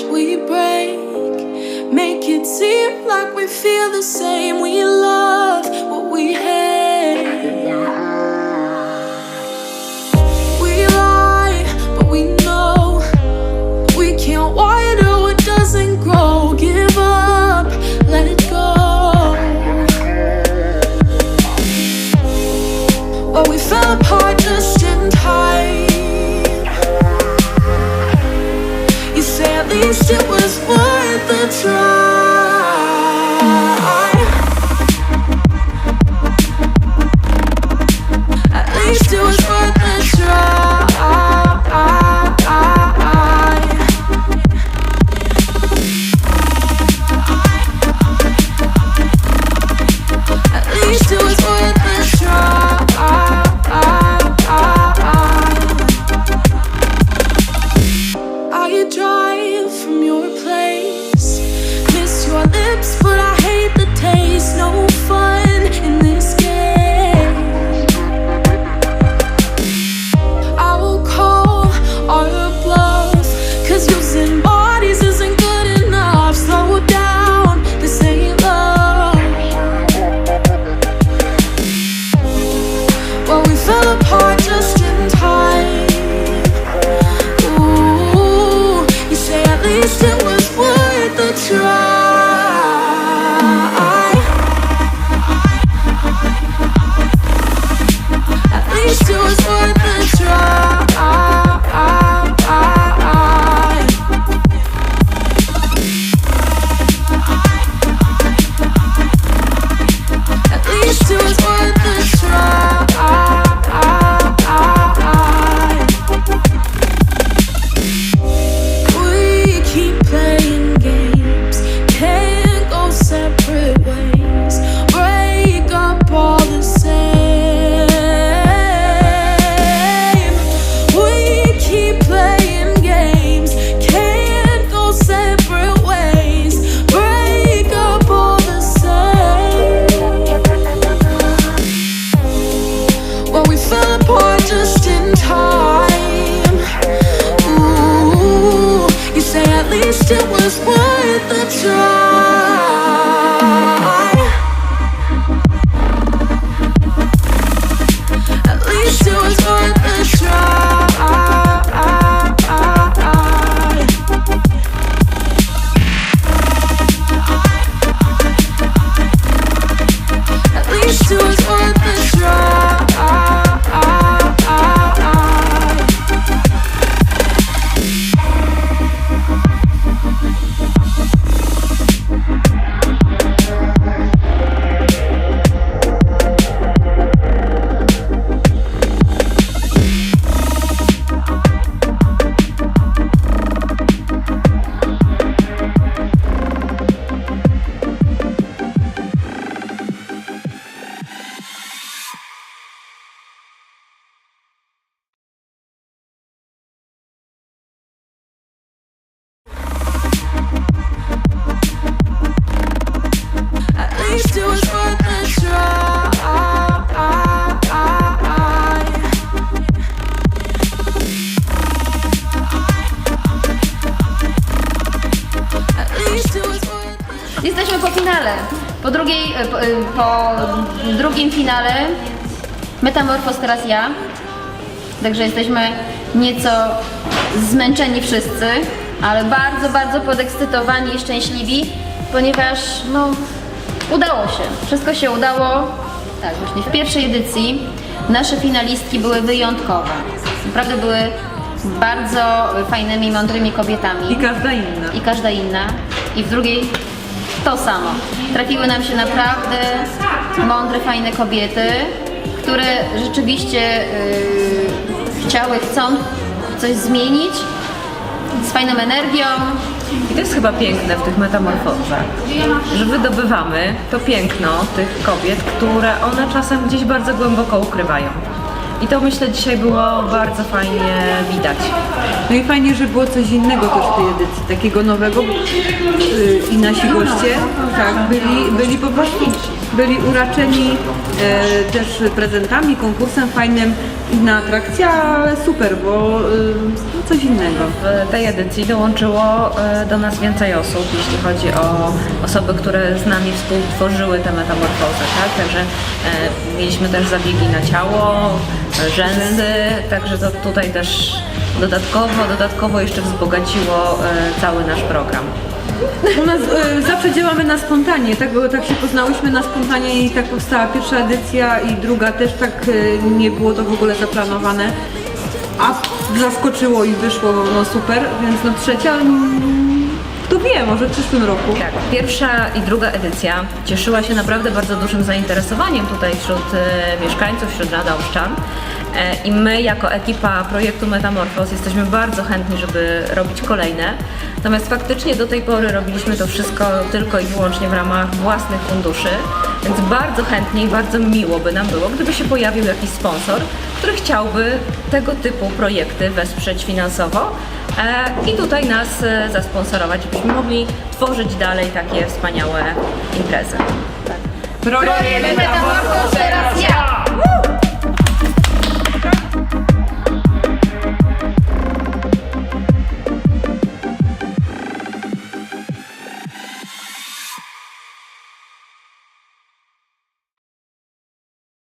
we break. Make it seem like we feel the same. We love what we hate. it was worth the try. It was worth the try. Least it was worth a try. Finale. Po, drugiej, e, po, e, po drugim finale Metamorfos teraz ja. Także jesteśmy nieco zmęczeni wszyscy, ale bardzo, bardzo podekscytowani i szczęśliwi, ponieważ no, udało się. Wszystko się udało. Tak, właśnie w pierwszej edycji nasze finalistki były wyjątkowe. Naprawdę były bardzo fajnymi, mądrymi kobietami I każda inna. i każda inna. I w drugiej to samo. Trafiły nam się naprawdę mądre, fajne kobiety, które rzeczywiście yy, chciały, chcą coś zmienić z fajną energią. I to jest chyba piękne w tych metamorfozach, że wydobywamy to piękno tych kobiet, które one czasem gdzieś bardzo głęboko ukrywają. I to myślę dzisiaj było bardzo fajnie widać. No i fajnie, że było coś innego też w tej edycji, takiego nowego yy, i nasi goście tak, byli, byli po prostu byli uraczeni e, też prezentami, konkursem fajnym, inna atrakcja, ale super, bo e, coś innego. W tej edycji dołączyło e, do nas więcej osób, jeśli chodzi o osoby, które z nami współtworzyły te metamorfozy, tak? Także e, mieliśmy też zabiegi na ciało, rzęsy, także to tutaj też dodatkowo, dodatkowo jeszcze wzbogaciło e, cały nasz program. U nas e, zawsze działamy na spontanie, tak, bo tak się poznałyśmy na spontanie i tak powstała pierwsza edycja i druga też tak e, nie było to w ogóle zaplanowane. A zaskoczyło i wyszło no super, więc no trzecia, kto wie, może w przyszłym roku. Tak, pierwsza i druga edycja cieszyła się naprawdę bardzo dużym zainteresowaniem tutaj wśród e, mieszkańców, wśród Radomszczan. E, I my jako ekipa projektu Metamorfos jesteśmy bardzo chętni, żeby robić kolejne. Natomiast faktycznie do tej pory robiliśmy to wszystko tylko i wyłącznie w ramach własnych funduszy, więc bardzo chętnie i bardzo miło by nam było, gdyby się pojawił jakiś sponsor, który chciałby tego typu projekty wesprzeć finansowo i tutaj nas e, zasponsorować, żebyśmy mogli tworzyć dalej takie wspaniałe imprezy. Projekt Metamorfoz teraz ja!